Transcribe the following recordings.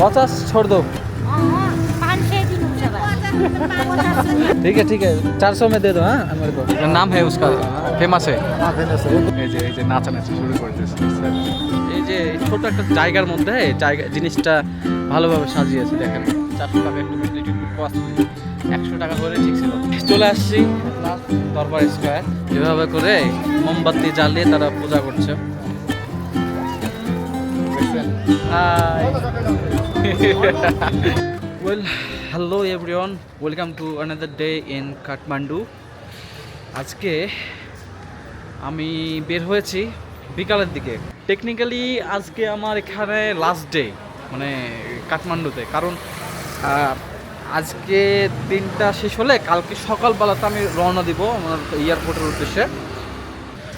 पचास छोड़ दो पाँच छः दिन हो जाएगा ठीक है ठीक है चार सौ में दे दो हाँ मेरे को नाम है उसका फेमास है এই যে এই যে নাচানাচি শুরু করে দিয়েছে এই যে এই ছোট একটা জায়গার মধ্যে জায়গা জিনিসটা ভালোভাবে সাজিয়েছে দেখেন চারশো টাকা একটু একটু কস্টলি একশো টাকা করে ঠিক ছিল চলে আসছি দরবার স্কোয়ার এভাবে করে মোমবাতি জ্বালিয়ে তারা পূজা করছে high Well hello everyone welcome to another day in Kathmandu আজকে আমি বের হয়েছি বিকালের দিকে। টেকনিক্যালি আজকে আমার এখানে লাস্ট ডে মানে কাঠমান্ডুতে কারণ আজকে দিনটা শেষ হলে কালকে সকালবেলাতে আমি রওনা দিব আমার এয়ারপোর্টের উদ্দেশ্যে।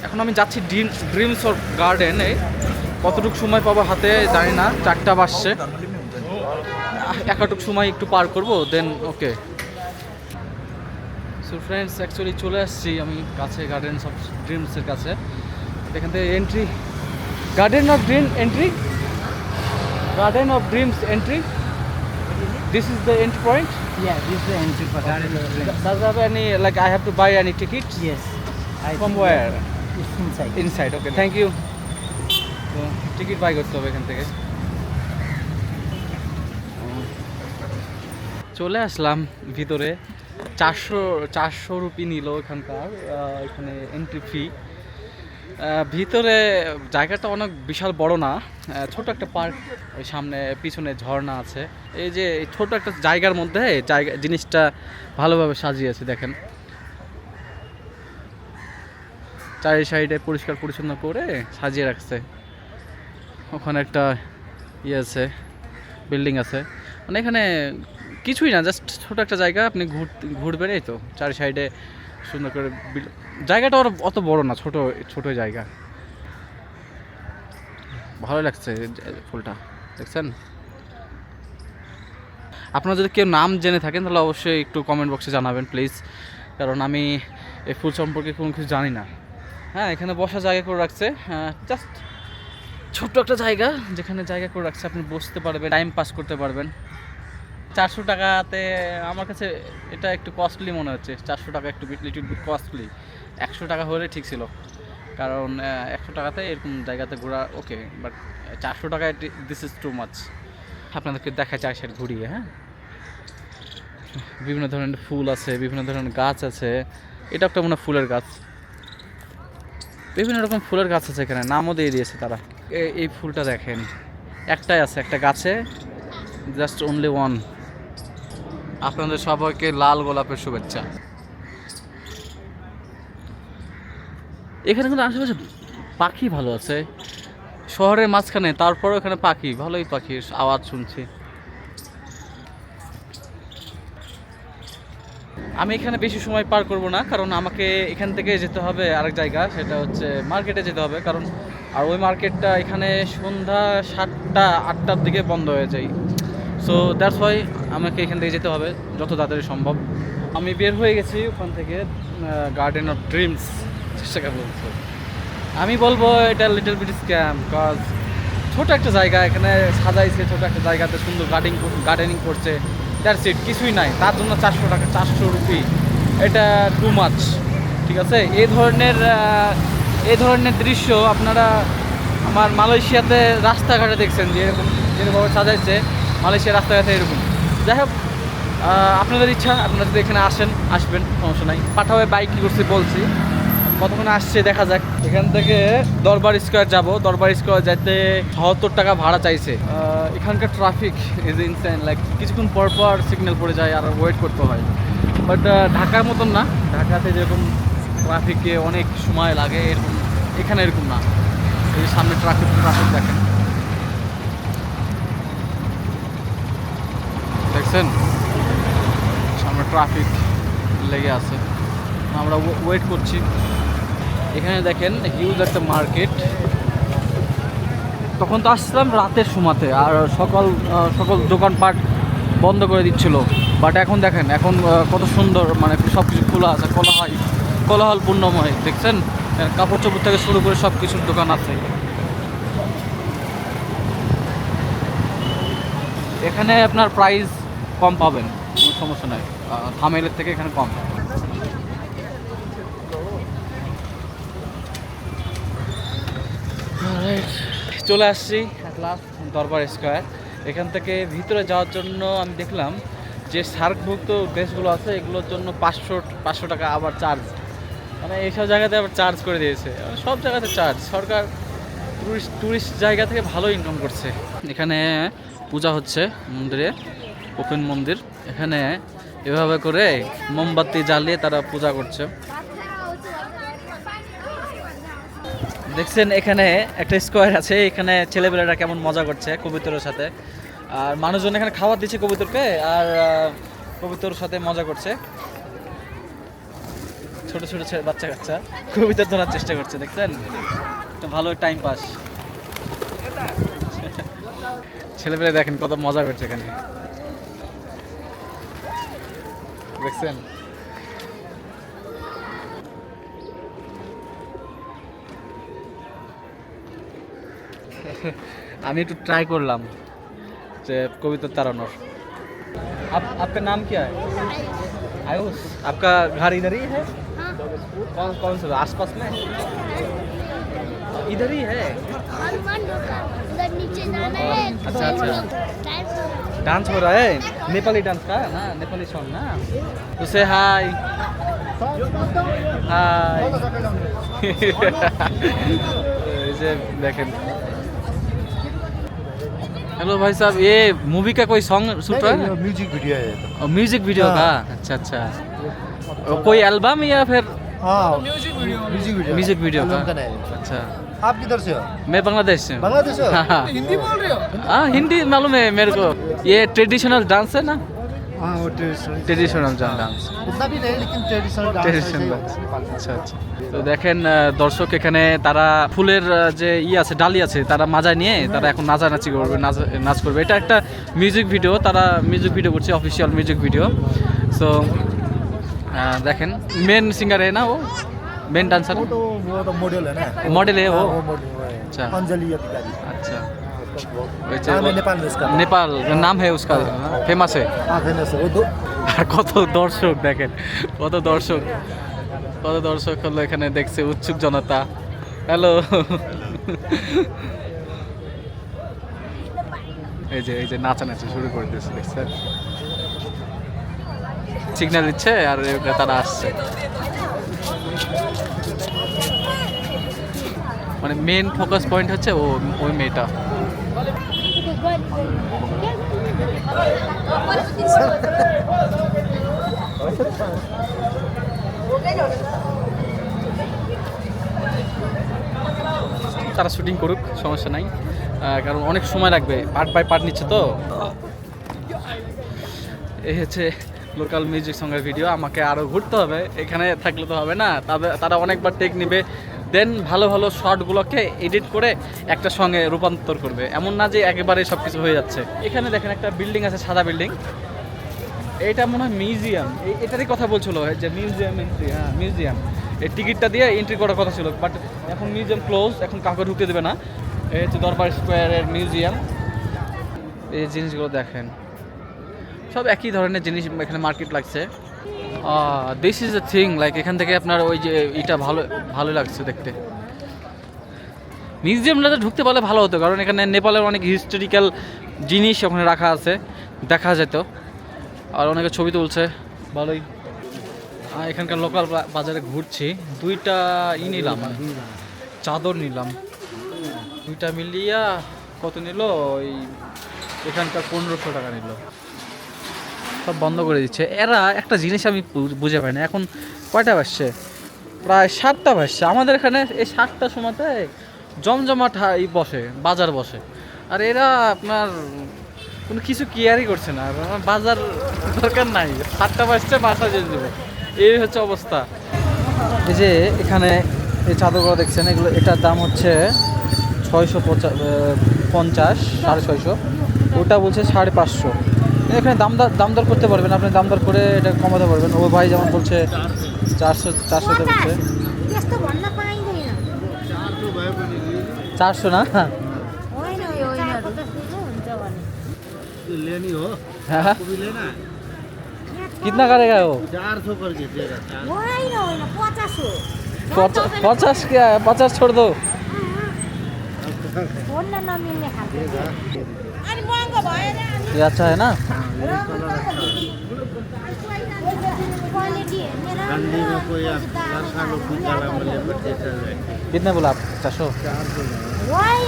এখন আমি যাচ্ছি ড্রিম ড্রিমস অফ গার্ডেনে কতটুকু সময় পাবো হাতে জানি না চারটা বাজছে। একাটুক সময় একটু পার করব then okay so friends actually চলে আসছি আমি কাছে গার্ডেন অফ ড্রিমসের কাছে। এখান থেকে entry garden of dream entry garden of dreams entry this is the entry point Yeah, this is the entry for. Does have any like I have to buy any ticket Yes. I from where? It's inside. Inside okay thank you তো ticket buy করতে হবে এখান থেকে। চলে আসলাম ভিতরে। চারশো চারশো rupee নিল এখানকার এখানে এন্ট্রি ফি ভিতরে জায়গাটা অনেক বিশাল বড় না ছোট একটা পার্ক ওই সামনে পিছনে ঝর্ণা আছে। এই যে ছোট একটা জায়গার মধ্যে জায়গা, জিনিসটা ভালোভাবে সাজিয়েছে, দেখেন। চারি সাইডে পরিষ্কার পরিচ্ছন্ন করে সাজিয়ে রাখছে। ওখানে একটা ইয়ে আছে, বিল্ডিং আছে। মানে এখানে কিছুই না জাস্ট ছোট একটা জায়গা, আপনি ঘুর, ঘুরবেন এই তো, চারি সাইডে সুন্দর করে জায়গাটা ওর অত বড় না, ছোট ছোট জায়গা। ভালো লাগছে ফুলটা, দেখছেন? আপনারা যদি কেউ নাম জেনে থাকেন, তাহলে অবশ্যই একটু কমেন্ট বক্সে জানাবেন প্লিজ কারণ আমি এই ফুল সম্পর্কে কোনো কিছু জানি না। হ্যাঁ এখানে বসার জায়গা করে রাখছে জাস্ট ছোট্ট একটা জায়গা যেখানে জায়গা করে রাখছে। আপনি বসতে পারবেন টাইম পাস করতে পারবেন। চারশো টাকাতে আমার কাছে এটা একটু কস্টলি মনে হচ্ছে। চারশো টাকা একটু লিটল বিট কস্টলি একশো টাকা হলে ঠিক ছিল। কারণ একশো টাকাতে এরকম জায়গাতে ঘোরা ওকে বাট চারশো টাকায় দিস ইজ টু মাচ আপনাদেরকে দেখা চাই সেটা ঘুরিয়ে হ্যাঁ? বিভিন্ন ধরনের ফুল আছে, বিভিন্ন ধরনের গাছ আছে। এটা একটা মনে ফুলের গাছ। বিভিন্ন রকম ফুলের গাছ আছে এখানে, নামও দিয়ে দিয়েছে তারা। এই ফুলটা দেখেন। একটাই আছে একটা গাছে জাস্ট অনলি ওয়ান আপনাদের সবাইকে লাল গোলাপের শুভেচ্ছা। এখানে কিন্তু আশেপাশে পাখি ভালো আছে। শহরের মাঝখানে তারপরেও এখানে পাখি ভালোই পাখির আওয়াজ শুনছি। আমি এখানে বেশি সময় পার করব না, কারণ আমাকে এখান থেকে যেতে হবে আরেক জায়গা, সেটা হচ্ছে মার্কেটে যেতে হবে, কারণ আর ওই মার্কেটটা এখানে সন্ধ্যা সাতটা, আটটার দিকে বন্ধ হয়ে যায়। সো দ্যাটস ওয়াই আমাকে এখান থেকে যেতে হবে, যত তাড়াতাড়ি সম্ভব। আমি বের হয়ে গেছি ওখান থেকে গার্ডেন অফ ড্রিমস চেষ্টা বলছো আমি বলব এটা লিটল বিট স্ক্যাম কজ ছোট একটা জায়গা, এখানে সাজাইছে ছোট একটা জায়গাতে, সুন্দর গার্ডেনিং গার্ডেনিং করছে। দ্যাটস ইট কিছুই নাই। তার জন্য চারশো টাকা, চারশো রুপি। এটা টু মাচ ঠিক আছে? এই ধরনের এই ধরনের দৃশ্য আপনারা আমার মালয়েশিয়াতে রাস্তাঘাটে দেখছেন যে এরকম, যেরকমভাবে সাজাইছে মালয়েশিয়ার রাস্তাঘাটে এরকম। যাই হোক আপনাদের ইচ্ছা, আপনারা যদি এখানে আসেন, আসবেন, সমস্যা নাই। পাঠাবে বাইক কী করছি বলছি। কতক্ষণ আসছে দেখা যাক। এখান থেকে দরবার স্কোয়ার যাব। দরবার স্কোয়ার যেতে সত্তর টাকা ভাড়া চাইছে। এখানকার ট্রাফিক ইজ ইনসাইন লাইক কিছুক্ষণ পর পর সিগন্যাল পড়ে যায় আর ওয়েট করতে হয়। বাট ঢাকার মতন না। ঢাকাতে যেরকম ট্রাফিকে অনেক সময় লাগে, এরকম, এখানে এরকম না। এই সামনে ট্রাফিক ট্রাফিক দেখেন। দেখছেন? সামনে ট্রাফিক লেগে আছে। আমরা ওয়েট করছি। এখানে দেখেন হিউজ একটা মার্কেট তখন তো আসছিলাম রাতের সময়তে, আর সকাল সকল দোকানপাট বন্ধ করে দিচ্ছিল। বাট এখন দেখেন, এখন কত সুন্দর মানে সব কিছু খোলা আছে, কোলাহল, কোলাহলপূর্ণময়, দেখছেন? কাপড় চোপড় থেকে শুরু করে সব কিছুর দোকান আছে। এখানে আপনার প্রাইস কম পাবেন, কোনো সমস্যা নাই। থামেলের থেকে এখানে কম। চলে আসছি দরবার স্কোয়ার। এখান থেকে ভিতরে যাওয়ার জন্য আমি দেখলাম যে সার্কভুক্ত দেশগুলো আছে, এগুলোর জন্য পাঁচশো পাঁচশো টাকা আবার চার্জ মানে এইসব জায়গাতে আবার চার্জ করে দিয়েছে। মানে সব জায়গাতে চার্জ সরকার টুরিস্ট টুরিস্ট জায়গা থেকে ভালো ইনকাম করছে। এখানে পূজা হচ্ছে মন্দিরে ওপেন মন্দির। এখানে এভাবে করে মোমবাতি জ্বালিয়ে তারা পূজা করছে। দেখছেন এখানে একটা স্কোয়ার আছে এখানে ছেলেপেলেরা কেমন মজা করছে কবুতরের সাথে। আর মানুষজন এখানে খাবার দিচ্ছে কবুতরকে আর আহ, কবুতরের সাথে মজা করছে। ছোট ছোট বাচ্চা কাচ্চা কবিতা ধরার চেষ্টা করছে দেখছেন? একটা ভালো টাইম পাস ছেলেপেলে দেখেন কত মজা করছে এখানে। দেখছেন? আমি একটু ট্রাই করলাম যে কবিতা तारानोर आप आपका नाम क्या है आयुष आपका घर इधर ही है कौन कौन सा आसपास में इधर ही है हनुमान ढोका उधर नीचे जाना है अच्छा, अच्छा। टाइम से डांस हो रहा है नेपाली डांस का ना नेपाली सॉन्ग ना उसे हाय हाय इसे देखें हेलो भाई साहब ये मूवी का कोई सॉन्ग शूट रहा है म्यूजिक वीडियो है ये तो। और म्यूजिक वीडियो का अच्छा अच्छा और कोई एल्बम या फिर हाँ music video music video music video album का का नहीं है। अच्छा आप किधर से हो मैं बांग्लादेश से हूँ बांग्लादेश से हो हाँ, हाँ। हिंदी बोल रहे हो हाँ हिंदी मालूम है मेरे को ये ट्रेडिशनल डांस है ना हाँ वो ट्रेडिशनल ट्रेडिशनल डांस उतना भी नहीं लेकिन ट्रेडिशनल डांस ট্রেডিশনাল আচ্ছা আচ্ছা তো দেখেন আহ, দর্শক এখানে তারা ফুলের আহ, যে ই আছে ডালি আছে তারা মাজা নিয়ে তারা এখন নাচানাচি করবে নাচ নাচ করবে এটা একটা মিউজিক ভিডিও তারা মিউজিক ভিডিও করছে অফিসিয়াল মিউজিক ভিডিও সো দেখেন মেন সিঙ্গার है ना वो मेन डांसर वो तो वो तो मॉडल है ना मॉडल है वो हाँ, वो मॉडल है अच्छा। अंजलि अधिकारी নেপাল নাম হে উসকা ফেমাস হ্যাঁ, আর কত দর্শক দেখেন কত দর্শক কত দর্শক হলো এখানে দেখছে উৎসুক জনতা। হ্যালো এই যে এই যে নাচা নাচানাচি শুরু করে দিয়েছে দেখছেন? সিগন্যাল দিচ্ছে আর তারা আসছে। মানে মেন ফোকাস পয়েন্ট হচ্ছে ও ওই মেয়েটা। তারা শুটিং করুক, সমস্যা নাই। কারণ অনেক সময় লাগবে পার্ট বাই পার্ট নিচ্ছে তো। এই হচ্ছে লোকাল মিউজিক সঙ্গের ভিডিও আমাকে আরও ঘুরতে হবে, এখানে থাকলে তো হবে না। তাদের তারা অনেকবার টেক নেবে দেন ভালো ভালো শর্টগুলোকে এডিট করে একটা সঙ্গে রূপান্তর করবে। এমন না যে একেবারে সব কিছু হয়ে যাচ্ছে। এখানে দেখেন একটা বিল্ডিং আছে, সাদা বিল্ডিং এটা মনে হয় মিউজিয়াম এটারই কথা বলছিল যে মিউজিয়াম এন্ট্রি হ্যাঁ মিউজিয়াম এই টিকিটটা দিয়ে এন্ট্রি করার কথা ছিল বাট এখন মিউজিয়াম ক্লোজ এখন কাউকে ঢুকতে দেবে না। এই হচ্ছে দরবার স্কোয়ারের মিউজিয়াম এই জিনিসগুলো দেখেন। সব একই ধরনের জিনিস এখানে মার্কেট লাগছে। This is the thing like এখান থেকে আপনার ওই যে এটা ভালো ভালো লাগছে দেখতে। মিউজিয়ামটাতে ঢুকতে পারলে ভালো হতো, কারণ এখানে নেপালের অনেক হিস্টোরিক্যাল জিনিস ওখানে রাখা আছে, দেখা যেত। আর অনেকে ছবি তুলছে, ভালোই। এখানকার লোকাল বাজারে ঘুরছি, দুইটা ই নিলাম, চাদর নিলাম। দুইটা মিলিয়া কত নিল? ওই এখানকার পনেরোশো টাকা নিল। সব বন্ধ করে দিচ্ছে। এরা একটা জিনিস আমি বুঝে পাই না। এখন কয়টা বাজছে? প্রায় সাতটা বাজছে। আমাদের এখানে এই সাতটা সময়তে জমজমাট হা- ই বসে, বাজার বসে। আর এরা আপনার কোনো কিছু কেয়ারই করছে না। বাজার দরকার নাই। সাতটা বাজছে, বাসা যেতে দেবে। এই হচ্ছে অবস্থা। এই যে এখানে এই চাদরগুলো দেখছেন, এগুলো, এটার দাম হচ্ছে ছয়শো পঞ্চাশ, সাড়ে ছয়শো। ওটা বলছে সাড়ে পাঁচশো। এখানে দাম দর দাম দর করতে পারবেন আপনি দাম দর করে এটা কমাতে পারবেন ও ভাই যেমন বলছে চারশো চারশোতে বলছে त्यस्तो भन्न पाइँदैन চারশো না होइन यो यिनीहरू हुन्छ भने लेनी हो हाँ वो भी लेना है कितना करेगा वो चार सौ कर दीजिएगा चार होइन होइन पचास हो पचास पचास क्या है पचास छोड़ दो फोन नमिल्ने खालको अनि महँगो भएन ये अच्छा है ना क्वालिटी हेर्ने ठंडी में कोई आप लड़का लोग भी काला में ले बच्चे चल जाएंगे कितने बोला आप चार सौ चार सौ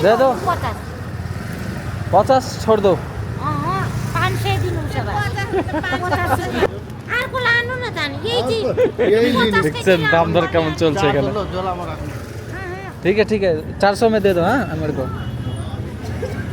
दे दो। पचास पचास छोड़ दो अहँ, पाँच सय दिनुहुन्छ बा पचास अर्को लानु न त अनि यही चिज यही लिनु। पचासकै দেখছেন किलो দাম দর आउनु কেমন पर्यो। চলছে चार এখানে सौ लो झोला में रखना अहँ, ठीक है ठीक है चार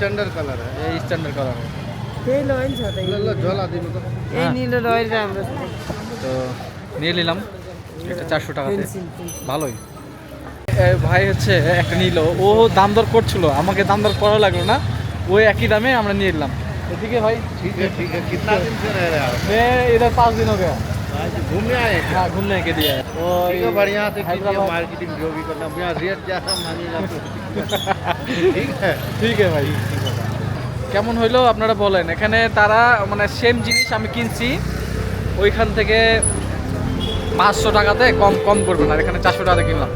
कलर कलर এই লয়েন ছাতা এই নীল লয়েন আমরা তো নিয়ে নিলাম। এটা চারশো টাকাতে ভালোই। ভাই হচ্ছে একটা নিল। ও দাম দর করছিল। আমাকে দাম দর করা লাগল না। ওই একই দামে আমরা নিয়ে নিলাম। এদিকে ভাই ঠিক আছে ঠিক আছে। দিন হবে घूमने आए हैं? हाँ घूमने के लिए तो ठीक है बढ़िया से कीजिए हैदराबाद मार्केटिंग जो भी करना यहाँ रेट जैसा मांगेगा तो ठीक है ঠিক আছে ভাই কেমন হইলো আপনারা বলেন এখানে তারা মানে সেম জিনিস আমি কিনছি ওইখান থেকে পাঁচশো টাকাতে কম কম করবে না আর এখানে চারশো টাকাতে কিনলাম